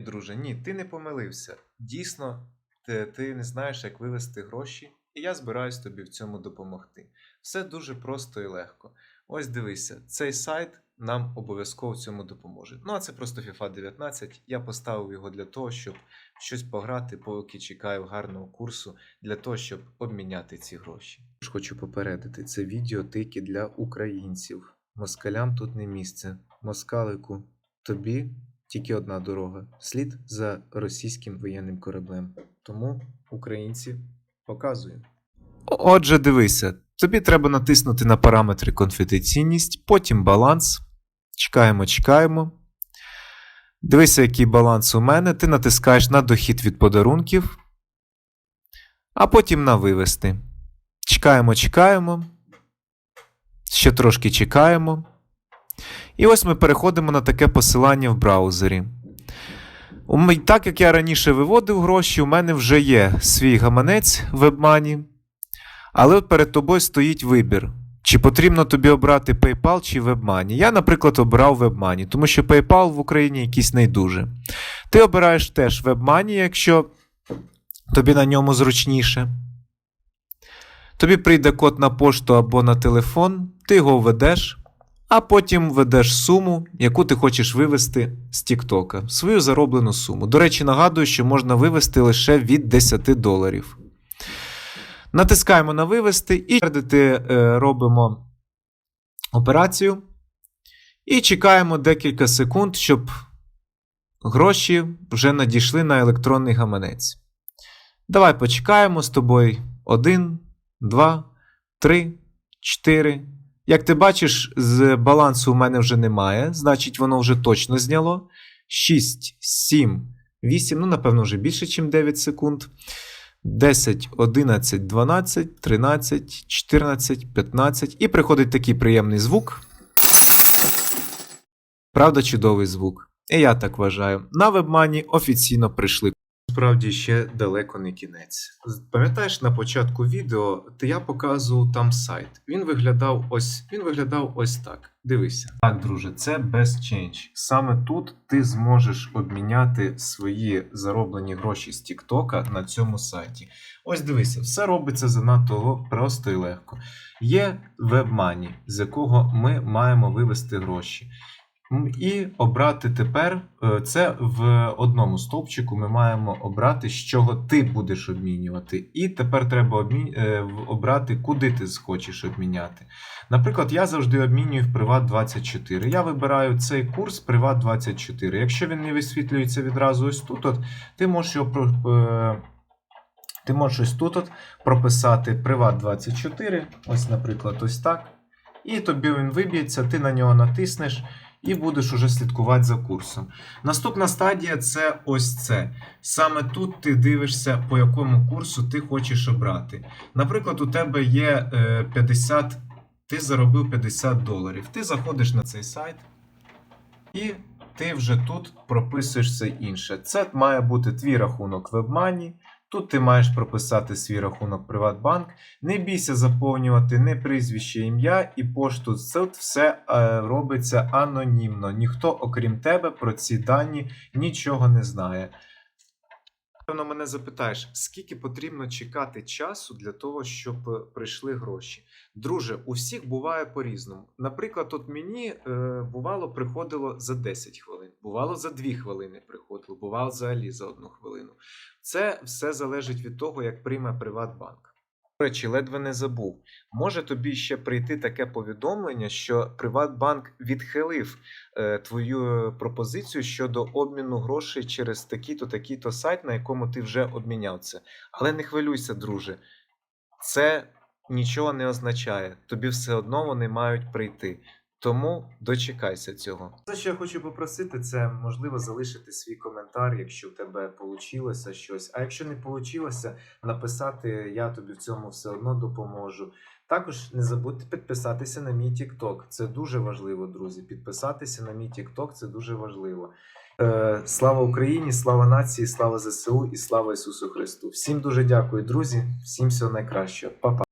Друже, ні, ти не помилився. Дійсно, ти, ти не знаєш, як вивести гроші, і я збираюсь тобі в цьому допомогти. Все дуже просто і легко. Ось дивися, цей сайт нам обов'язково в цьому допоможе. Ну, а це просто FIFA 19. Я поставив його для того, щоб щось пограти, поки чекаю гарного курсу, для того, щоб обміняти ці гроші. Хочу попередити, це відео тільки для українців. Москалям тут не місце. Москалику, тобі тільки одна дорога слід за російським воєнним кораблем. Тому українці показую. Отже, дивися, тобі треба натиснути на параметри конфіденційність, потім баланс. Чекаємо, чекаємо. Дивися, який баланс у мене. Ти натискаєш на дохід від подарунків, а потім на вивести. Чекаємо, чекаємо. Ще трошки чекаємо. І ось ми переходимо на таке посилання в браузері. Так як я раніше виводив гроші, у мене вже є свій гаманець в WebMoney, але перед тобою стоїть вибір. Чи потрібно тобі обрати PayPal чи WebMoney? Я, наприклад, обрав WebMoney, тому що PayPal в Україні якийсь не. Ти обираєш теж WebMoney, якщо тобі на ньому зручніше. Тобі прийде код на пошту або на телефон, ти його введеш, а потім введеш суму, яку ти хочеш вивести з TikTok, свою зароблену суму. До речі, нагадую, що можна вивести лише від 10 доларів. Натискаємо на вивести і е, робимо операцію. І чекаємо декілька секунд, щоб гроші вже надійшли на електронний гаманець. Давай почекаємо з тобою. Один, два, три, чотири. Як ти бачиш, з балансу у мене вже немає, значить, воно вже точно зняло. 6, 7, 8, ну, напевно, вже більше, ніж 9 секунд. 10, 11, 12, 13, 14, 15. І приходить такий приємний звук. Правда, чудовий звук. І я так вважаю. На вебмані офіційно прийшли. Справді ще далеко не кінець. Пам'ятаєш, на початку відео ти я показував там сайт. Він виглядав ось він виглядав ось так. Дивися. Так, друже, це без change. Саме тут ти зможеш обміняти свої зароблені гроші з Тіктока на цьому сайті. Ось дивися, все робиться занадто просто і легко. Є WebMoney, з якого ми маємо вивести гроші. І обрати тепер е, це в одному стовпчику. Ми маємо обрати, з чого ти будеш обмінювати. І тепер треба обмі... е, обрати, куди ти хочеш обміняти. Наприклад, я завжди обмінюю в Приват 24. Я вибираю цей курс Приват 24. Якщо він не висвітлюється відразу ось тут, от, ти можеш його е, ти можеш ось тут от прописати Приват 24. Ось, наприклад, ось так. І тобі він виб'ється, ти на нього натиснеш і будеш уже слідкувати за курсом. Наступна стадія це ось це. Саме тут ти дивишся, по якому курсу ти хочеш обрати. Наприклад, у тебе є е, 50, ти заробив 50 доларів. Ти заходиш на цей сайт і ти вже тут прописуєш все інше. Це має бути твій рахунок WebMoney. Тут ти маєш прописати свій рахунок Приватбанк. Не бійся заповнювати не прізвище, ім'я і пошту. Це все е, робиться анонімно. Ніхто, окрім тебе, про ці дані нічого не знає. Певно, мене запитаєш, скільки потрібно чекати часу для того, щоб е, прийшли гроші? Друже, у всіх буває по-різному. Наприклад, от мені е, бувало приходило за 10 хвилин, бувало за 2 хвилини приходило, бувало взагалі за 1 хвилину. Це все залежить від того, як прийме Приватбанк. До речі, ледве не забув. Може тобі ще прийти таке повідомлення, що Приватбанк відхилив е, твою пропозицію щодо обміну грошей через такий-то, такий-то сайт, на якому ти вже обміняв це. Але не хвилюйся, друже. Це нічого не означає. Тобі все одно вони мають прийти. Тому дочекайся цього. Те, що я хочу попросити, це можливо залишити свій коментар, якщо в тебе вийшло щось. А якщо не вийшло, написати я тобі в цьому все одно допоможу. Також не забудьте підписатися на мій TikTok. Це дуже важливо, друзі. Підписатися на мій TikTok – це дуже важливо. Е, слава Україні, слава нації, слава ЗСУ і слава Ісусу Христу. Всім дуже дякую, друзі. Всім всього найкращого. Па-па.